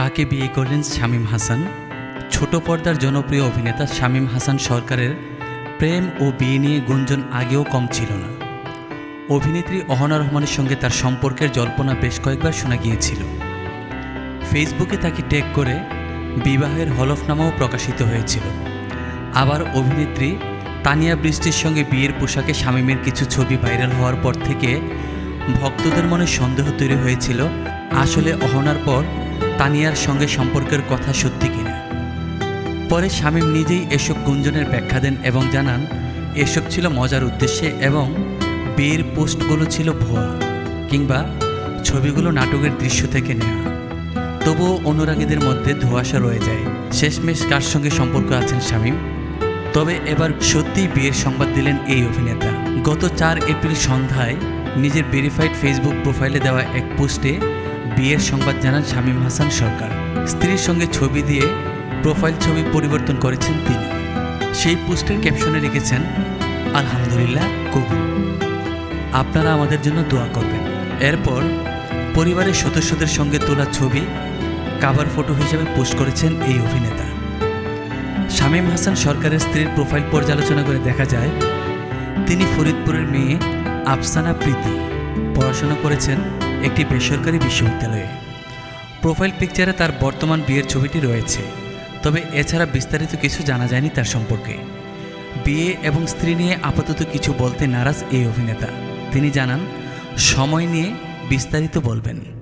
কাকে বিয়ে করলেন শামীম হাসান? ছোট পর্দার জনপ্রিয় অভিনেতা শামীম হাসান সরকারের প্রেম ও বিয়ে নিয়ে গুঞ্জন আগেও কম ছিল না। অভিনেত্রী অহনা রহমানের সঙ্গে তার সম্পর্কের জল্পনা বেশ কয়েকবার শোনা গিয়েছিল। ফেসবুকে তাকে ট্যাগ করে বিবাহের হলফনামাও প্রকাশিত হয়েছিল। আবার অভিনেত্রী তানিয়া বৃষ্টির সঙ্গে বিয়ের পোশাকে শামীমের কিছু ছবি ভাইরাল হওয়ার পর থেকে ভক্তদের মনে সন্দেহ তৈরি হয়েছিল। আসলে অহনার পর তানিয়ার সঙ্গে সম্পর্কের কথা সত্যি কিনা? পরে শামীম নিজেই এসব গুঞ্জনের ব্যাখ্যা দেন এবং জানান, এসব ছিল মজার উদ্দেশ্যে এবং বিয়ের পোস্টগুলো ছিল ভুয়া, কিংবা ছবিগুলো নাটকের দৃশ্য থেকে নেওয়া তবুও অনুরাগীদের মধ্যে ধোঁয়াশা রয়ে যায়। শেষমেশ কার সঙ্গে সম্পর্ক আছেন শামীম? তবে এবার সত্যিই বিয়ের সংবাদ দিলেন এই অভিনেতা। গত চার এপ্রিল সন্ধ্যায় নিজের ভেরিফাইড ফেসবুক প্রোফাইলে দেওয়া এক পোস্টে বিয়ের সংবাদ জানান শামীম হাসান সরকার। স্ত্রীর সঙ্গে ছবি দিয়ে প্রোফাইল ছবি পরিবর্তন করেছেন তিনি। সেই পোস্টের ক্যাপশনে লিখেছেন, আলহামদুলিল্লাহ, কবুল। আপনারা আমাদের জন্য দোয়া করবেন। এরপর পরিবারের সদস্যদের সঙ্গে তোলা ছবি কাভার ফটো হিসেবে পোস্ট করেছেন এই অভিনেতা। শামীম হাসান সরকারের স্ত্রীর প্রোফাইল পর্যালোচনা করে দেখা যায়, তিনি ফরিদপুরের মেয়ে আফসানা প্রীতি। পড়াশোনা করেছেন একটি বেসরকারি বিশ্ববিদ্যালয়ে। প্রোফাইল পিকচারে তার বর্তমান বিয়ের ছবিটি রয়েছে, তবে এছাড়া বিস্তারিত কিছু জানা যায়নি তার সম্পর্কে। বিয়ে এবং স্ত্রী নিয়ে আপাতত কিছু বলতে নারাজ এই অভিনেতা। তিনি জানান, সময় নিয়ে বিস্তারিত বলবেন।